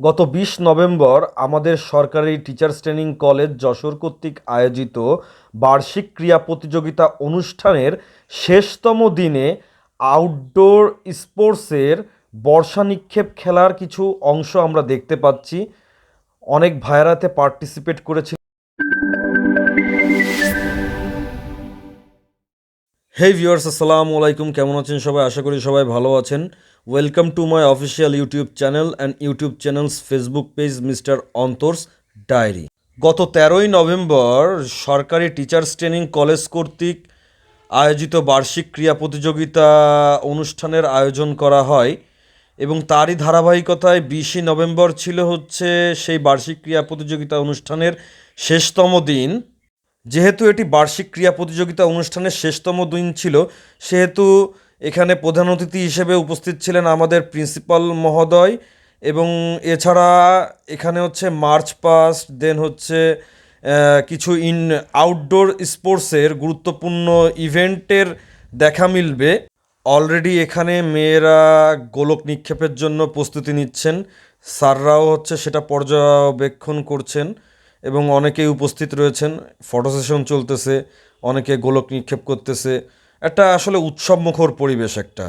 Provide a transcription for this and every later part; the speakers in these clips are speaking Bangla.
গত বিশ নভেম্বর আমাদের সরকারি টিচার্স ট্রেনিং কলেজ যশোর কর্তৃক আয়োজিত বার্ষিক ক্রীড়া প্রতিযোগিতা অনুষ্ঠানের শেষতম দিনে আউটডোর স্পোর্টসের বর্ষা নিক্ষেপ খেলার কিছু অংশ আমরা দেখতে পাচ্ছি। অনেক ভাইয়ারাতে পার্টিসিপেট করেছিল হেই ভিউয়ার্স আসসালামু আলাইকুম। কেমন আছেন সবাই? আশা করি সবাই ভালো আছেন। Welcome to my official YouTube channel and YouTube channels Facebook page mister Antor's diary গত তেরোই নভেম্বর সরকারি টিচার্স ট্রেনিং কলেজ কর্তৃক আয়োজিত বার্ষিক ক্রীড়া প্রতিযোগিতা অনুষ্ঠানের আয়োজন করা হয় এবং তারই ধারাবাহিকতায় বিশে নভেম্বর ছিল হচ্ছে সেই বার্ষিক ক্রীড়া প্রতিযোগিতা অনুষ্ঠানের শেষতম দিন। যেহেতু এটি বার্ষিক ক্রীড়া প্রতিযোগিতা অনুষ্ঠানের শেষতম দিন ছিল, সেহেতু এখানে প্রধান অতিথি হিসেবে উপস্থিত ছিলেন আমাদের প্রিন্সিপাল মহোদয় এবং এছাড়া এখানে হচ্ছে মার্চ পাস্ট, দেন হচ্ছে কিছু ইন আউটডোর স্পোর্টসের গুরুত্বপূর্ণ ইভেন্টের দেখা মিলবে। অলরেডি এখানে মেয়েরা গোলক নিক্ষেপের জন্য প্রস্তুতি নিচ্ছেন। স্যাররাও হচ্ছে সেটা পর্যবেক্ষণ করছেন এবং অনেকেই উপস্থিত রয়েছেন। ফটো সেশন চলতেছে, অনেকে গোলক নিক্ষেপ করতেছে। একটা আসলে উৎসবমুখর পরিবেশ একটা।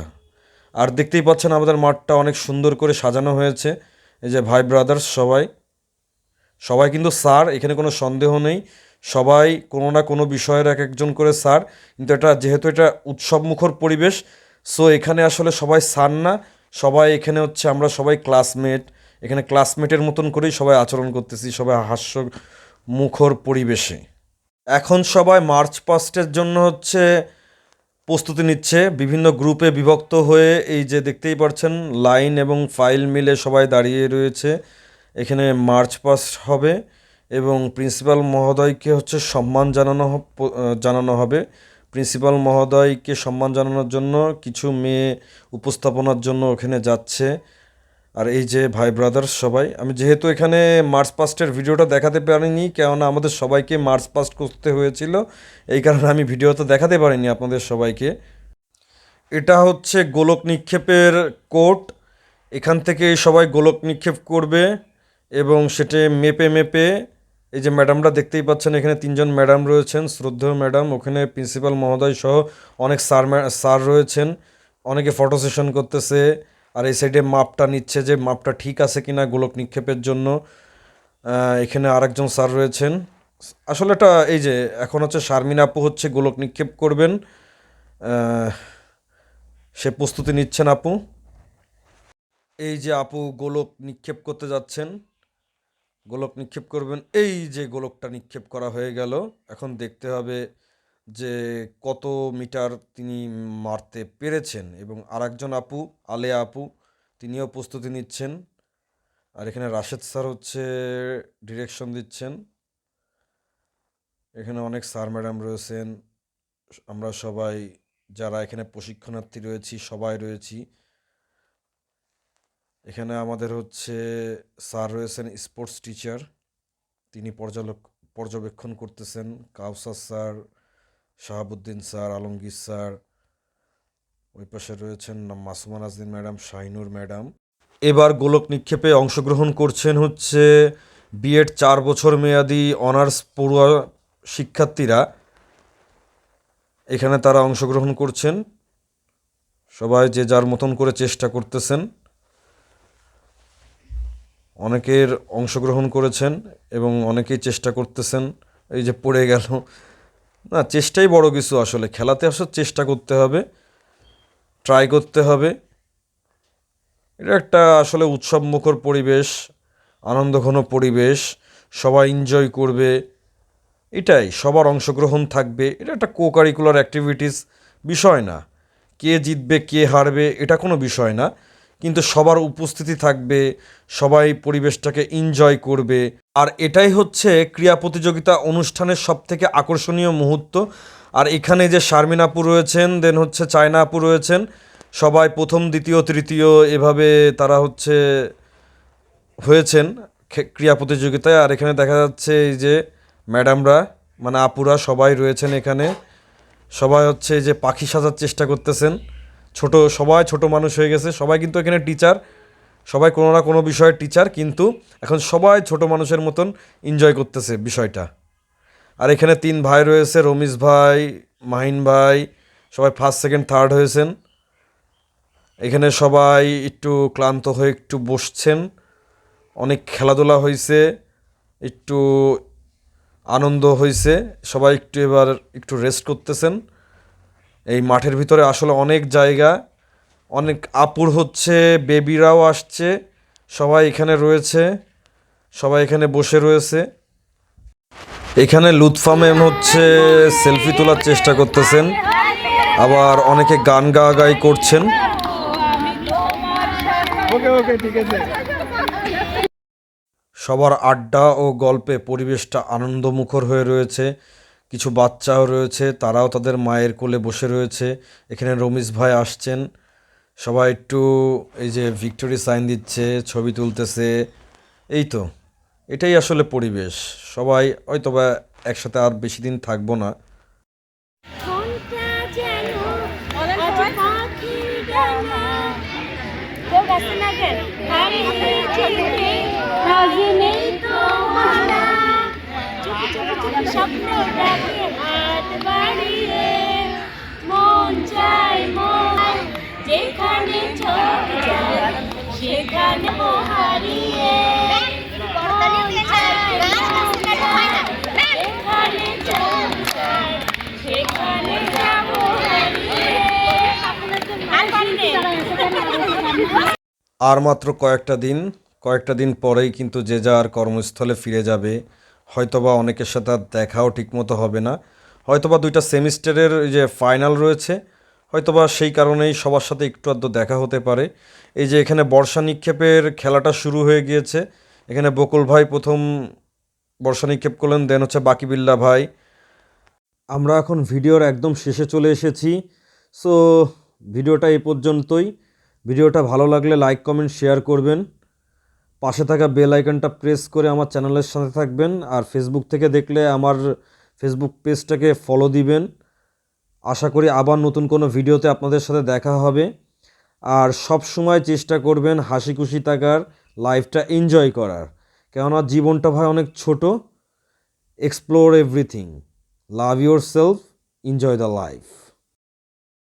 আর দেখতেই পাচ্ছেন আমাদের মাঠটা অনেক সুন্দর করে সাজানো হয়েছে। এই যে ভাই ব্রাদার্স সবাই। সবাই কিন্তু স্যার, এখানে কোনো সন্দেহ নেই। সবাই কোনো না কোনো বিষয়ের এক একজন করে স্যার। কিন্তু এটা যেহেতু এটা উৎসবমুখর পরিবেশ, সো এখানে আসলে সবাই স্যার না। সবাই এখানে হচ্ছে আমরা সবাই ক্লাসমেট। এখানে ক্লাসমেটের মতন করেই সবাই আচরণ করতেছি, সবাই হাস্য মুখর পরিবেশে। এখন সবাই মার্চ পাস্টের জন্য হচ্ছে প্রস্তুতি নিচ্ছে। বিভিন্ন গ্রুপে বিভক্ত হয়ে এই যে দেখতেই পাচ্ছেন লাইন এবং ফাইল মিলে সবাই দাঁড়িয়ে রয়েছে। এখানে মার্চ পাস্ট হবে এবং প্রিন্সিপাল মহোদয়কে হচ্ছে সম্মান জানানো জানানো হবে। প্রিন্সিপাল মহোদয়কে সম্মান জানানোর জন্য কিছু মেয়ে উপস্থাপনার জন্য ওখানে যাচ্ছে। আর এই যে ভাই ব্রাদার্স সবাই, আমি যেহেতু এখানে মার্চ পাস্টের ভিডিওটা দেখাতে পারিনি, কেননা আমাদের সবাইকে মার্চ পাস্ট করতে হয়েছিল, এই কারণে আমি ভিডিওটা দেখাতে পারিনি আপনাদের সবাইকে। এটা হচ্ছে গোলক নিক্ষেপের কোর্ট, এখান থেকে সবাই গোলক নিক্ষেপ করবে এবং সেটি মেপে মেপে, এই যে ম্যাডামরা দেখতেই পাচ্ছেন, এখানে তিনজন ম্যাডাম রয়েছেন, শ্রদ্ধেয় ম্যাডাম, ওখানে প্রিন্সিপাল মহোদয় সহ অনেক স্যার স্যার রয়েছেন, অনেকে ফটো সেশন করতেছে আর এই সাইডে মাপটা নিচ্ছে যে মাপটা ঠিক আছে কিনা গোলক নিক্ষেপের জন্য। এখানে আরেকজন স্যার রয়েছেন। আসলে এটা এই যে এখন হচ্ছে শারমিন আপু হচ্ছে গোলক নিক্ষেপ করবেন। সে প্রস্তুতি নিচ্ছেন আপু। এই যে আপু গোলক নিক্ষেপ করতে যাচ্ছেন। গোলক নিক্ষেপ করবেন। এই যে গোলকটা নিক্ষেপ করা হয়ে গেল। এখন দেখতে হবে যে কত মিটার তিনি মারতে পেরেছেন এবং আরেকজন আপু, আলেয়া আপু, তিনিও প্রস্তুতি নিচ্ছেন। আর এখানে রাশেদ স্যার হচ্ছে ডিরেকশন দিচ্ছেন। এখানে অনেক স্যার ম্যাডাম রয়েছেন। আমরা সবাই, যারা এখানে প্রশিক্ষণার্থী রয়েছি, সবাই রয়েছি। এখানে আমাদের হচ্ছে স্যার রয়েছেন স্পোর্টস টিচার তিনি পর্যালোক, পর্যবেক্ষণ করতেছেন। Kawsar sir Shahabuddin sir, Alamgir sir, ওই পাশে রয়েছেন মাসুমা নাজদিন ম্যাডাম, শাহিনুর ম্যাডাম। এবার গোলক নিক্ষেপে অংশগ্রহণ করছেন হচ্ছে বিএড চার বছর মেয়াদি অনার্স পড়ুয়া শিক্ষার্থীরা। এখানে তারা অংশগ্রহণ করছেন। সবাই যে যার মতন করে চেষ্টা করতেছেন। অনেকের অংশগ্রহণ করেছেন এবং অনেকেই চেষ্টা করতেছেন। এই যে পড়ে গেল না, চেষ্টাই বড় কিছু আসলে। খেলাতে আসলে চেষ্টা করতে হবে ট্রাই করতে হবে। এটা একটা আসলে উৎসবমুখর পরিবেশ, আনন্দঘন পরিবেশ, সবাই এনজয় করবে, এটাই, সবার অংশগ্রহণ থাকবে। এটা একটা কো কারিকুলার অ্যাক্টিভিটিস বিষয় না। কে জিতবে, কে হারবে, এটা কোনো বিষয় না। কিন্তু সবার উপস্থিতি থাকবে, সবাই পরিবেশটাকে এনজয় করবে। আর এটাই হচ্ছে ক্রীড়া প্রতিযোগিতা অনুষ্ঠানের সব থেকে আকর্ষণীয় মুহূর্ত। আর এখানে যে শারমিন আপু রয়েছেন দেন হচ্ছে চায়না আপু রয়েছেন, সবাই প্রথম, দ্বিতীয়, তৃতীয় এভাবে তারা হচ্ছে হয়েছেন ক্রীড়া প্রতিযোগিতায়। আর এখানে দেখা যাচ্ছে এই যে ম্যাডামরা মানে আপুরা সবাই রয়েছেন এখানে। সবাই হচ্ছে এই যে পাখি সাজার চেষ্টা করতেছেন। ছোট, সবাই ছোট মানুষ হয়ে গেছে, সবাই কিন্তু এখানে টিচার সবাই কোনো না কোনো বিষয়ে টিচার কিন্তু এখন সবাই ছোট মানুষের মতন এনজয় করতেছে বিষয়টা। আর এখানে তিন ভাই রয়েছে রমিজ ভাই, মাহিন ভাই, সবাই ফার্স্ট সেকেন্ড থার্ড হয়েছেন। এখানে সবাই একটু ক্লান্ত হয়ে একটু বসছেন। অনেক খেলাধুলা হয়েছে একটু আনন্দ হয়েছে সবাই একটু এবার একটু রেস্ট করতেছেন। এই মাঠের ভিতরে আসলে অনেক জায়গা অনেক আপুর হচ্ছে বেবিরাও আসছে সবাই এখানে রয়েছে সবাই এখানে বসে রয়েছে। এখানে লুৎফা ম্যাম হচ্ছে সেলফি তোলার চেষ্টা করতেছেন আবার অনেকে গান গা গাই করছেন সবার আড্ডা ও গল্পে পরিবেশটা আনন্দমুখর হয়ে রয়েছে। কিছু বাচ্চাও রয়েছে তারাও তাদের মায়ের কোলে বসে রয়েছে। এখানে রমিজ ভাই আসছেন। সবাই একটু এই যে ভিক্টোরি সাইন দিচ্ছে ছবি তুলতেছে। এই তো এটাই আসলে পরিবেশ। সবাই হয়তো বা একসাথে আর বেশি দিন থাকব না। আর মাত্র কয়েকটা দিন কয়েকটা দিন পরেই কিন্তু যে যার কর্মস্থলে ফিরে যাবে। হয়তোবা অনেকের সাথে আর দেখাও ঠিকমতো হবে না। হয়তোবা দুইটা সেমিস্টারের যে ফাইনাল রয়েছে, হয়তোবা সেই কারণেই সবার সাথে একটু আধটু দেখা হতে পারে। এই যে এখানে বর্ষা নিক্ষেপের খেলাটা শুরু হয়ে গিয়েছে, এখানে বকুল ভাই প্রথম বর্ষা নিক্ষেপ করলেন, দেন হচ্ছে বাকিবিল্লা ভাই। আমরা এখন ভিডিওর একদম শেষে চলে এসেছি। সো, ভিডিওটা এই পর্যন্তই। ভিডিওটা ভালো লাগলে লাইক, কমেন্ট, শেয়ার করবেন। পাশে থাকা বেল আইকনটা প্রেস করে আমার চ্যানেলের সাথে থাকবেন আর ফেসবুক থেকে দেখলে আমার ফেসবুক পেজটাকে ফলো দিবেন। আশা করি আবার নতুন কোনো ভিডিওতে আপনাদের সাথে দেখা হবে। আর সব সময় চেষ্টা করবেন হাসি খুশি থাকার লাইফটা এনজয় করার। কেননা জীবনটা ভাই অনেক ছোট। Explore everything love yourself enjoy the life